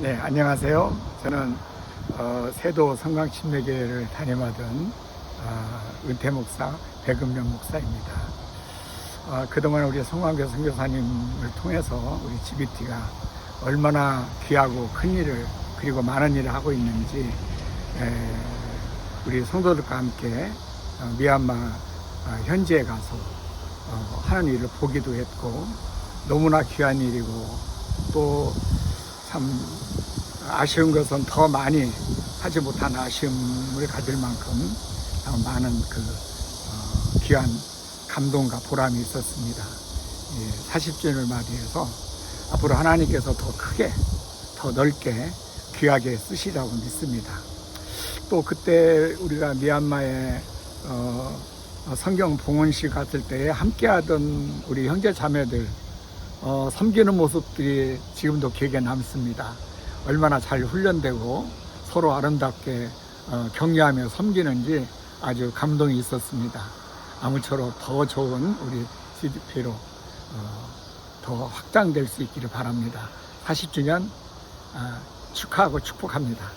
네, 안녕하세요. 저는 어, 세도 성강침례교회를 담임하던 어, 은퇴 목사 백은명 목사입니다. 어, 그동안 우리 성광교 선교사님을 통해서 우리 GBT가 얼마나 귀하고 큰 일을 그리고 많은 일을 하고 있는지 에, 우리 성도들과 함께 어, 미얀마 어, 현지에 가서 어, 하는 일을 보기도 했고 너무나 귀한 일이고 또참 아쉬운 것은 더 많이 하지 못한 아쉬움을 가질 만큼 더 많은 그 어, 귀한 감동과 보람이 있었습니다. 예, 40주년을 맞이해서 앞으로 하나님께서 더 크게 더 넓게 귀하게 쓰시라고 믿습니다. 또 그때 우리가 미얀마에 어, 어, 성경 봉헌식 갔을 때 함께하던 우리 형제 자매들 어, 섬기는 모습들이 지금도 기억에 남습니다. 얼마나 잘 훈련되고 서로 아름답게 어, 격려하며 섬기는지 아주 감동이 있었습니다. 아무쪼록 더 좋은 우리 CDP로 어, 더 확장될 수 있기를 바랍니다. 40주년 아, 축하하고 축복합니다.